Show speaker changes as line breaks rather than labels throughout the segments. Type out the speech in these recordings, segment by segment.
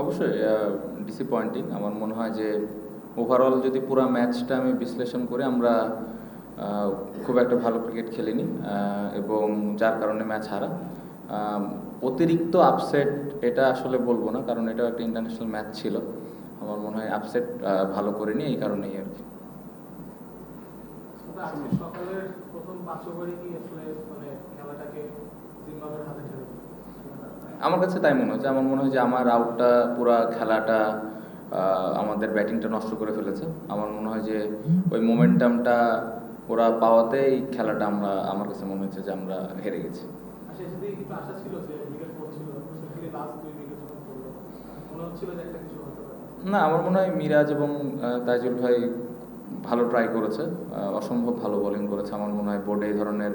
অবশ্যই ডিসঅ্যাপয়েন্টিং আমার মনে হয় যে ওভারঅল যদি পুরো ম্যাচটা আমি বিশ্লেষণ করি, আমরা খুব একটা ভালো ক্রিকেট খেলিনি এবং যার কারণে ম্যাচ হারা। অতিরিক্ত আপসেট এটা আসলে বলব না, কারণ এটা একটা ইন্টারন্যাশনাল ম্যাচ ছিল। আমার মনে হয় আপসেট ভালো করিনি এই কারণেই আর কি।
সকালের প্রথম পাঁচ ওভারে কি আসলে মানে খেলাটাকে হাতে ছেড়ে?
আমার কাছে তাই মনে হচ্ছে। আমার মনে হয় যে আমার আউটটা পুরা খেলাটা আমাদের ব্যাটিংটা নষ্ট করে ফেলেছে। আমার মনে হয় যে ওই মোমেন্টামটা ওরা পাওয়াতেই খেলাটা আমরা আমার কাছে মনে হচ্ছে যে আমরা হেরে গেছি।
মনে পারে।
না আমার মনে হয় মিরাজ এবং তাইজুল ভাই ভালো ট্রাই করেছে অসম্ভব ভালো বোলিং করেছে। আমার মনে হয় বোর্ডে এই ধরনের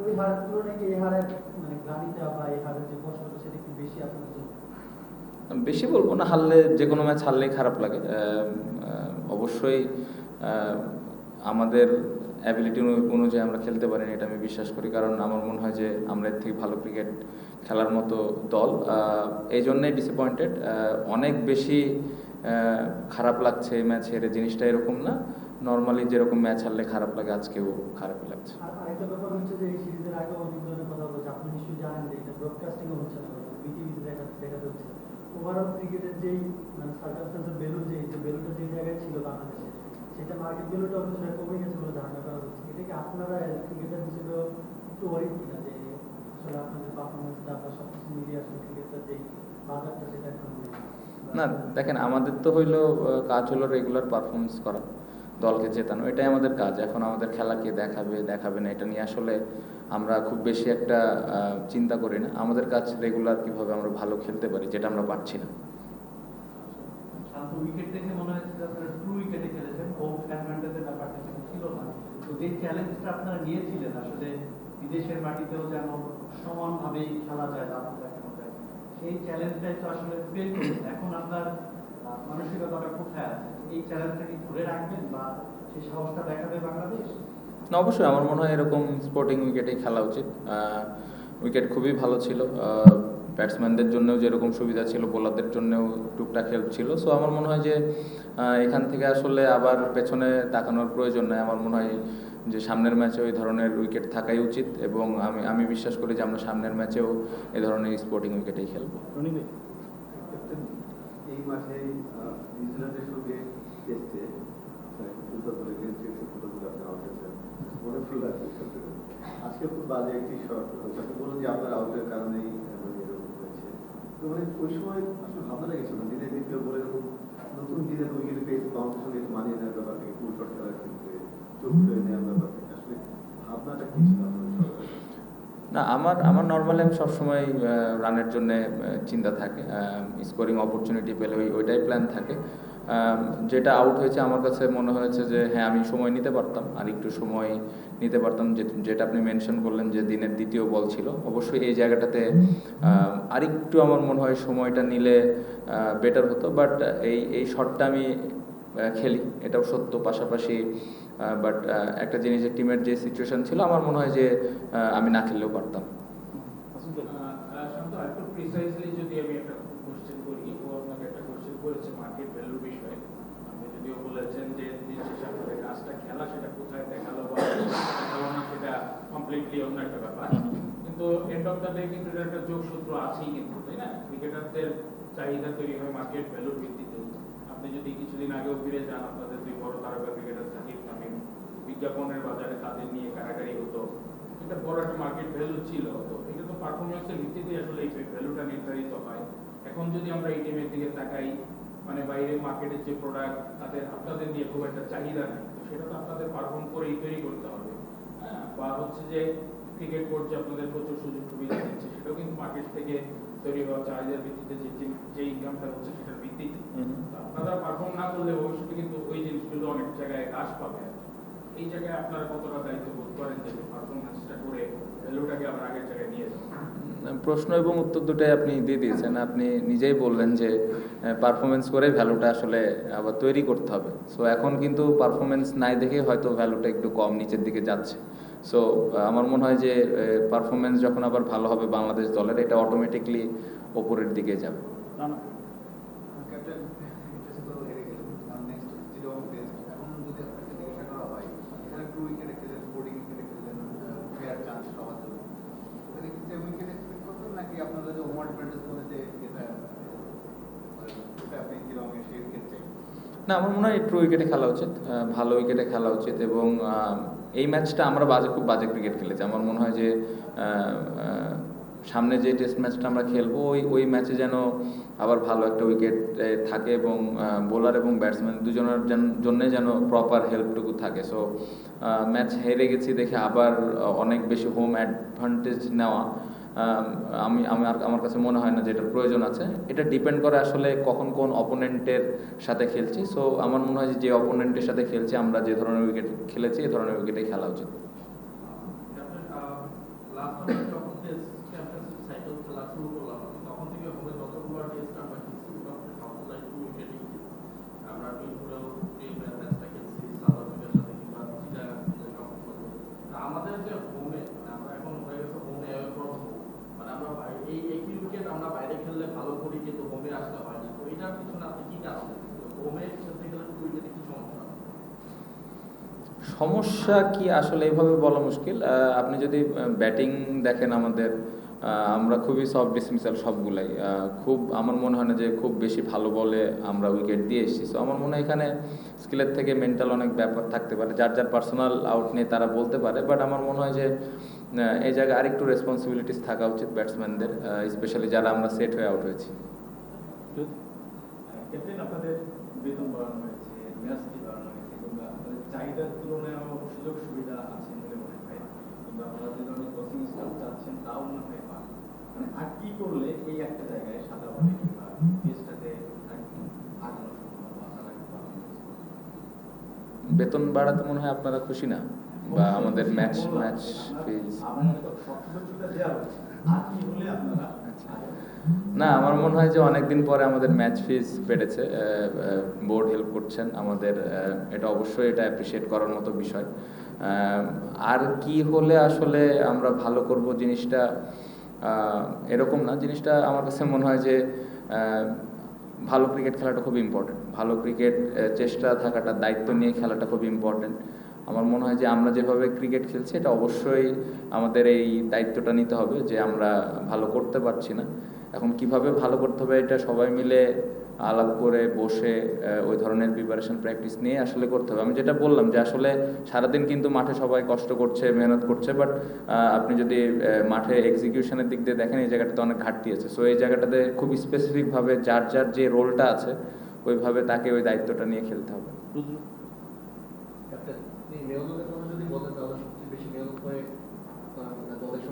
এই হারের তুলনায় এই হারের মানে বা এই হারের যে কষ্টটা সেটা বেশি জন্য?
বেশি বলব না, হারলে যে কোনো ম্যাচ হারলেই খারাপ লাগে। অবশ্যই আমাদের অ্যাবিলিটি অনুযায়ী আমরা খেলতে পারিনি এটা আমি বিশ্বাস করি। কারণ আমার মনে হয় যে আমরা এর থেকে ভালো ক্রিকেট খেলার মতো দল। এই জন্যই ডিসঅ্যাপয়েন্টেড অনেক বেশি খারাপ লাগছে এই ম্যাচ হেরে। জিনিসটা এরকম না। নর্মালি যেরকম ম্যাচ হারলে খারাপ লাগে আজকেও খারাপই লাগছে।
ওভারঅল ক্রিকেটের যেই মানে সার্কামস্টান্সের ভ্যালু যে যে ভ্যালুটা যে জায়গায় ছিল বাংলাদেশে সেটা মার্কেট ভ্যালুটাও কিছুটা কমে গেছে বলে ধারণা করা হচ্ছে। এটা কি আপনারা ক্রিকেটার হিসেবে একটু ওয়ারিড কিনা যে আসলে আপনাদের পারফরমেন্সটা বা সব কিছু মিলিয়ে আসলে ক্রিকেটটার যেই বাজারটা সেটা এখন
না দেখেন আমাদের তো হইল কাজ হলো রেগুলার পারফরমেন্স করা। দলকে জেতানো, এটাই আমাদের কাজ। এখন আমাদের খেলা কে দেখাবে দেখাবে না, এটা নিয়ে আসলে আমরা খুব বেশি একটা চিন্তা করি না। আমাদের কাজ রেগুলার কীভাবে আমরা ভালো খেলতে পারি, যেটা আমরা পারছি না।
বিদেশের যেন সেই আসলে মানসিকতাটা কোথায় আছে? এই ধরে রাখবেন বা সেই সাহসটা দেখাবে বাংলাদেশ?
অবশ্যই। আমার মনে হয় এরকম স্পোর্টিং উইকেটেই খেলা উচিত। উইকেট খুবই ভালো ছিল। ব্যাটসম্যানদের জন্যও যেরকম সুবিধা ছিল বোলারদের জন্যও টুকটাক হেল্প ছিল। সো আমার মনে হয় যে এখান থেকে আসলে আবার পেছনে তাকানোর প্রয়োজন নেই। আমার মনে হয় যে সামনের ম্যাচে ওই ধরনের উইকেট থাকাই উচিত এবং আমি আমি বিশ্বাস করি যে আমরা সামনের ম্যাচেও এই ধরনের স্পোর্টিং উইকেটেই খেলব
ক্যাপ্টেন এই মাঠে আহ, নিউজিল্যান্ডের সঙ্গে টেস্টে দুটো করে গেমছে দুটো করে আপনি আউট হয়েছেন মনে ফিল আছে সত্যি আজকে খুব বাজে একটি বলুন যে আপনার আউটের মানে ওই সময় আসলে ভাবনা গেছিল দিনে দ্বিতীয় বলে এরকম নতুন বাউন্সের সঙ্গে মানিয়ে নেওয়ার ব্যাপার থেকে খেলার ক্ষেত্রে চোখ নেওয়ার ব্যাপার থেকে আসলে ভাবনাটা কি ছিল
না, আমার আমার নর্মালি আমি সবসময় রানের জন্য চিন্তা থাকে। স্কোরিং অপরচুনিটি পেলে ওই, ওইটাই প্ল্যান থাকে। যেটা আউট হয়েছে আমার কাছে মনে হয়েছে যে হ্যাঁ আমি সময় নিতে পারতাম। আর একটু সময় নিতে পারতাম যে- যেটা আপনি মেনশন করলেন যে দিনের দ্বিতীয় বল ছিল। অবশ্যই এই জায়গাটাতে আরেকটু আমার মনে হয় সময়টা নিলে বেটার হতো। বাট এই এই শটটা আমি খেলি। এটাও সত্য পাশাপাশি। বাট একটা জিনিস যে টিমের যে সিচুয়েশন ছিল আমার মনে হয় যে আমি না খেললেও পারতাম।
শান্ত একটু প্রিসাইজলি যদি আমি একটা করেছে মার্কেট ভ্যালুর বিষয়ে। আপনি যদিও বলেছেন যে দিন শেষে আপনাদের কাজটা খেলা, সেটা কোথায় দেখাল বা দেখাল না সেটা কমপ্লিটলি অন্য একটা ব্যাপার। কিন্তু এন্ড অফ দ্য ডে কিন্তু একটা যোগসূত্র আছেই কিন্তু, তাই না? ক্রিকেটারদের চাহিদা তৈরি হয় মার্কেট ভ্যালুর ভিত্তিতে। আপনি যদি কিছুদিন আগেও ফিরে যান, আপনাদের দুই বড় তারকা ক্রিকেটার সাকিব তামিম বিজ্ঞাপনের বাজারে তাদের নিয়ে কারাকারি হতো। এটা বড় একটা মার্কেট ভ্যালু ছিল। তো এটা তো পারফরমেন্সের ভিত্তিতে আসলে এই ভ্যালুটা নির্ধারিত হয়। এখন যদি আমরা এই টিমের দিকে তাকাই মানে বাইরে মার্কেটের যে প্রোডাক্ট তাদের আপনাদের নিয়ে খুব একটা চাহিদা নেই সেটা তো আপনাদের পারফর্ম করেই তৈরি করতে হবে। হ্যাঁ বা হচ্ছে যে ক্রিকেট বোর্ড যে আপনাদের প্রচুর সুযোগ সুবিধা দিচ্ছে সেটাও কিন্তু মার্কেট থেকে তৈরি হওয়া চাহিদার ভিত্তিতে যে যে- যে ইনকামটা হচ্ছে সেটার ভিত্তিতে। আপনারা পারফর্ম না করলে ভবিষ্যতে কিন্তু ওই জিনিসগুলো অনেক জায়গায় হ্রাস পাবে এই জায়গায় আপনারা কতটা দায়িত্ব বোধ করেন যে পারফরমেন্সটা করে ভ্যালুটাকে আবার আগের জায়গায় নিয়ে যাবেন
প্রশ্ন এবং উত্তর দুটাই আপনি দিয়ে দিয়েছেন। আপনি নিজেই বললেন যে পারফরমেন্স করে ভ্যালুটা আসলে আবার তৈরি করতে হবে। সো এখন কিন্তু পারফরমেন্স নাই দেখে হয়তো ভ্যালুটা একটু কম নিচের দিকে যাচ্ছে। সো আমার মনে হয় যে পারফরমেন্স যখন আবার ভালো হবে বাংলাদেশ দলের, এটা অটোমেটিকলি ওপরের দিকে যাবে।
ক্যাপ্টেন ইন্টারেস্ট তো হেরে গেলেন আর নেক্সট চিরং টেস্ট এখন যদি আপনাকে জিজ্ঞাসা করা হয় এখানে টু উইকেটে খেলেন বোর্ডিং উইকেটে খেলেন ফেয়ার চান্স পাওয়ার জন্য ওখানে কি যে উইকেট এক্সপেক্ট করতেন নাকি আপনারা যে হোম অ্যাডভান্টেজ বলে যে মানে,
না আমার মনে হয় ট্রু উইকেটে খেলা উচিত ভালো উইকেটে খেলা উচিত এবং এই ম্যাচটা আমরা বাজে খুব বাজে ক্রিকেট খেলেছি। আমার মনে হয় যে সামনে যে টেস্ট ম্যাচটা আমরা খেলব ওই ওই ম্যাচে যেন আবার ভালো একটা উইকেট থাকে এবং বোলার এবং ব্যাটসম্যান দুজনের জন্য যেন প্রপার হেল্পটুকু থাকে। সো ম্যাচ হেরে গেছি দেখে আবার অনেক বেশি হোম অ্যাডভান্টেজ নেওয়া আম, আমি আমার আমার কাছে মনে হয় না যে এটার প্রয়োজন আছে। এটা ডিপেন্ড করে আসলে কখন কোন অপোনেন্টের সাথে খেলছি। সো আমার মনে হয় যে যে অপোনেন্টের সাথে খেলছি আমরা যে ধরনের উইকেট খেলেছি এ ধরনের উইকেটে খেলা উচিত
লাস্ট টাইম যখন টেস্ট চ্যাম্পিয়নশিপ সাইকেল খেলা শুরু করলাম আমি তখন থেকে হবে যতগুলো টেস্ট আমরা খেলছি সবচেয়ে সফলতা একটু উইকেটই আমরা মিরপুরেও এই ম্যাচটা খেলছি সাউথের সাথে কিংবা চিটাগাং সফল আমাদের যে হোমে আমরা এখন হয়ে গেছে হোমে ফ্রম মানে আমরা বাই- এই একই উইকেট আমরা বাইরে খেললে ভালো করি কিন্তু হোমে আসতে হয় না তো এটার পিছনে আপনি কি কারণ হোমে খেলতে গেলে টু উইকেটে কি সমস্যা
সমস্যা কি আসলে এইভাবে বলা মুশকিল? আপনি যদি ব্যাটিং দেখেন আমাদের আমরা খুবই সফট ডিসমিসাল সবগুলাই। খুব, আমার মনে হয় না যে খুব বেশি ভালো বলে আমরা উইকেট দিয়ে এসেছি। সো আমার মনে হয় এখানে স্কিলের থেকে মেন্টাল অনেক ব্যাপার থাকতে পারে। যার যার পার্সোনাল আউট নিয়ে তারা বলতে পারে। বাট আমার মনে হয় যে এই জায়গায় আরেকটু রেসপন্সিবিলিটিস থাকা উচিত ব্যাটসম্যানদের স্পেশালি যারা আমরা সেট হয়ে আউট হয়েছি।
আপনাদের বেতন বাড়ানো হয়েছে। চাহিদার তুলনায় আমার সুযোগ সুবিধা আছে বলে মনে হয়। কিংবা আপনারা যে ধরনের কোচিং স্টাফ চাচ্ছেন তাও মনে হয় পান। মানে আর কি করলে এই একটা জায়গায় সাদা বলে কিংবা হয়েছে?
বেতন বাড়াতে মনে হয় আপনারা খুশি না? বা আমাদের ম্যাচ ম্যাচ ফিজ
আপনারা
না, আমার মনে হয় যে অনেকদিন পরে আমাদের ম্যাচ ফিজ বেড়েছে বোর্ড হেল্প করছেন, আমাদের এটা অবশ্যই এটা অ্যাপ্রিসিয়েট করার মতো বিষয়। আর কি হলে আসলে আমরা ভালো করব জিনিসটা এরকম না। জিনিসটা আমার কাছে মনে হয় যে ভালো ক্রিকেট খেলাটা খুব ইম্পর্টেন্ট ভালো ক্রিকেট চেষ্টা থাকাটা, দায়িত্ব নিয়ে খেলাটা খুব ইম্পর্টেন্ট আমার মনে হয় যে আমরা যেভাবে ক্রিকেট খেলছি, এটা অবশ্যই আমাদের এই দায়িত্বটা নিতে হবে যে আমরা ভালো করতে পারছি না। এখন কীভাবে ভালো করতে হবে এটা সবাই মিলে আলাপ করে বসে ওই ধরনের প্রিপারেশন প্র্যাকটিস নিয়ে আসলে করতে হবে। আমি যেটা বললাম যে আসলে সারাদিন কিন্তু মাঠে সবাই কষ্ট করছে, মেহনত করছে বাট আপনি যদি মাঠে এক্সিকিউশনের দিক দিয়ে দেখেন, এই জায়গাটাতে অনেক ঘাটতি আছে। সো এই জায়গাটাতে খুব স্পেসিফিকভাবে যার যার যে রোলটা আছে, ওইভাবে তাকে ওই দায়িত্বটা নিয়ে খেলতে হবে
ক্যাপ্টেন আপনি মেয়রের কথা যদি বলেন তাহলে সবচেয়ে বেশি মেয়র করে আপনার মানে দলের সবচেয়ে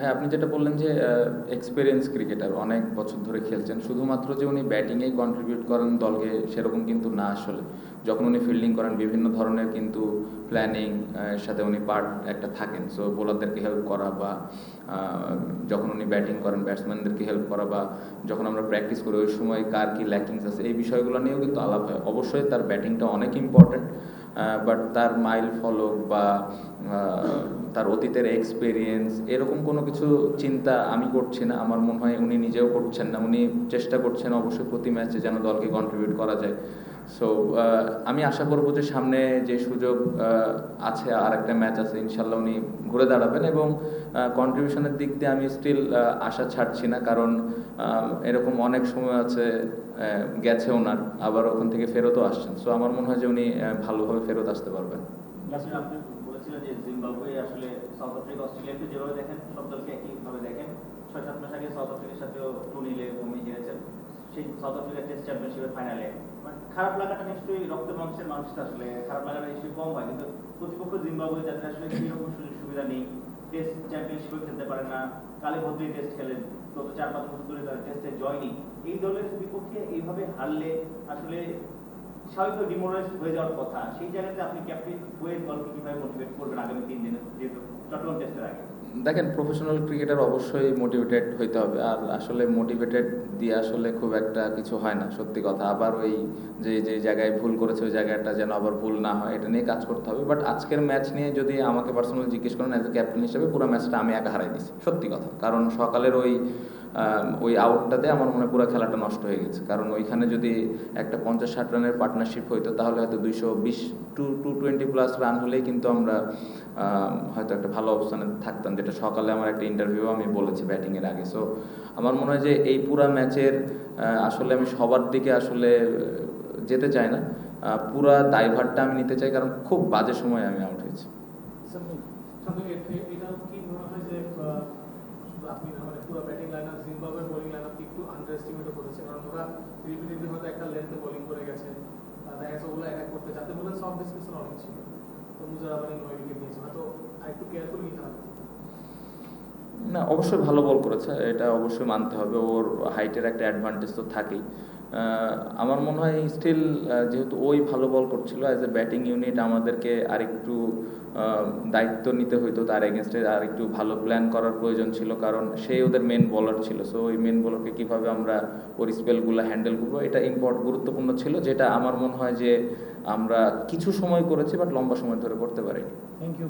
ভাই, আপনি যেটা বললেন যে এক্সপিরিয়েন্স ক্রিকেটার অনেক বছর ধরে খেলছেন, শুধুমাত্র যে উনি ব্যাটিংয়েই কন্ট্রিবিউট করেন দলকে সেরকম কিন্তু না আসলে। যখন উনি ফিল্ডিং করেন, বিভিন্ন ধরনের কিন্তু প্ল্যানিং সাথে উনি পার্ট একটা থাকেন। সো বোলারদেরকে হেল্প করা বা যখন উনি ব্যাটিং করেন ব্যাটসম্যানদেরকে হেল্প করা বা, যখন আমরা প্র্যাকটিস করি, ওই সময় কার কী ল্যাকিংস আছে, এই বিষয়গুলো নিয়েও কিন্তু আলাপ হয়। অবশ্যই তার ব্যাটিংটা অনেক ইম্পর্ট্যান্ট বাট তার মাইল ফলক বা তার অতীতের এক্সপিরিয়েন্স এরকম কোনো কিছু চিন্তা আমি করছি না। আমার মনে হয় উনি নিজেও করছেন না। উনি চেষ্টা করছেন অবশ্যই প্রতি ম্যাচে যেন দলকে কন্ট্রিবিউট করা যায়। সো আমি আশা করব যে সামনে যে সুযোগ আছে আর একটা ম্যাচ আছে ইনশাল্লাহ উনি ঘুরে দাঁড়াবেন এবং কন্ট্রিবিউশনের দিক দিয়ে আমি স্টিল আশা ছাড়ছি না কারণ এরকম অনেক সময় আছে গেছে ওনার আবার ওখান থেকে ফেরতও আসছেন। সো আমার মনে হয় যে উনি ভালোভাবে ফেরত আসতে পারবেন।
যে জিম্বাবুয়ে আসলে সাউথ যেভাবে দেখেন, সব দলকে একইভাবে দেখেন। ছয় আগে সাউথ সাথেও টু নিলে ভূমি সেই সাউথ আফ্রিকা টেস্ট চ্যাম্পিয়নশিপের ফাইনালে খারাপ লাগাটা নিশ্চয়ই রক্ত মাংসের মানুষটা আসলে খারাপ লাগাটা নিশ্চয়ই কম হয়, কিন্তু প্রতিপক্ষ জিম্বাবুয়ে যাদের আসলে কীরকম সুযোগ সুবিধা নেই টেস্ট চ্যাম্পিয়নশিপে খেলতে পারে না, কালে টেস্ট খেলেন, গত চার পাঁচ বছর ধরে তারা টেস্টে জয় নেই এই দলের বিপক্ষে এইভাবে হারলে আসলে স্বাভাবিক ডিমোরাইজ হয়ে যাওয়ার কথা। সেই জায়গাতে আপনি ক্যাপ্টেন হয়ে দলকে কীভাবে মোটিভেট করবেন আগামী তিন দিনে? যেহেতু চট্টগ্রাম টেস্টের আগে।
দেখেন প্রফেশনাল ক্রিকেটার অবশ্যই মোটিভেটেড হইতে হবে। আর আসলে মোটিভেটেড দিয়ে আসলে খুব একটা কিছু হয় না, সত্যি কথা। আবার ওই যে যে জায়গায় ভুল করেছে, ওই জায়গাটা যেন আবার ভুল না হয়, এটা নিয়ে কাজ করতে হবে। বাট আজকের ম্যাচ নিয়ে যদি আমাকে পার্সোনালি জিজ্ঞেস করেন অ্যাজ এ ক্যাপ্টেন হিসেবে পুরো ম্যাচটা আমি একা হারাই দিছি, সত্যি কথা। কারণ সকালের ওই ওই আউটটাতে আমার মনে পুরো খেলাটা নষ্ট হয়ে গেছে। কারণ ওইখানে যদি একটা পঞ্চাশ ষাট রানের পার্টনারশিপ হইতো, তাহলে হয়তো দুইশো বিশ two two twenty plus run হলেই কিন্তু আমরা হয়তো একটা ভালো অবস্থানে থাকতাম। যেটা সকালে আমার একটা ইন্টারভিউ আমি বলেছি ব্যাটিংয়ের আগে। সো আমার মনে হয় যে এই পুরা ম্যাচের আসলে আমি সবার দিকে আসলে যেতে চাই না। পুরা দায়ভারটা আমি নিতে চাই, কারণ খুব বাজে সময় আমি আউট হয়েছি
শান্ত এ- এটাও কি মনে হয় যে আহ, আপনি মানে পুরো ব্যাটিং লাইন আপ জিম্বাবুয়ের বোলিং লাইন আপকে একটু আন্ডার এস্টিমেটও করেছে। কারণ ওরা রিপিটেডলি হয়তো একটা লেন্থে বোলিং করে গেছে। দেখা গেছে ওগুলো অ্যাটাক করতে যাতে বলে সব ডিসকাশন অনেক ছিল। তো মুজার আবার নয় উইকেট নিয়েছে। হয়তো আরেকটু কেয়ারফুলি হবে।
না, অবশ্যই ভালো বল করেছে। এটা অবশ্যই মানতে হবে। ওর হাইটের একটা অ্যাডভান্টেজ তো থাকেই। আমার মনে হয় স্টিল যেহেতু ওই ভালো বল করছিল অ্যাজ এ ব্যাটিং ইউনিট আমাদেরকে আরেকটু দায়িত্ব নিতে হইতো তার এগেনস্টে আর একটু ভালো প্ল্যান করার প্রয়োজন ছিল, কারণ সেই ওদের মেন বলার ছিল। সো ওই মেন বলারকে কীভাবে আমরা ওর স্পেলগুলো হ্যান্ডেল করব, এটা ইম্পর্ট গুরুত্বপূর্ণ ছিল, যেটা আমার মনে হয় যে আমরা কিছু সময় করেছি বাট লম্বা সময় ধরে করতে পারিনি।
Thank you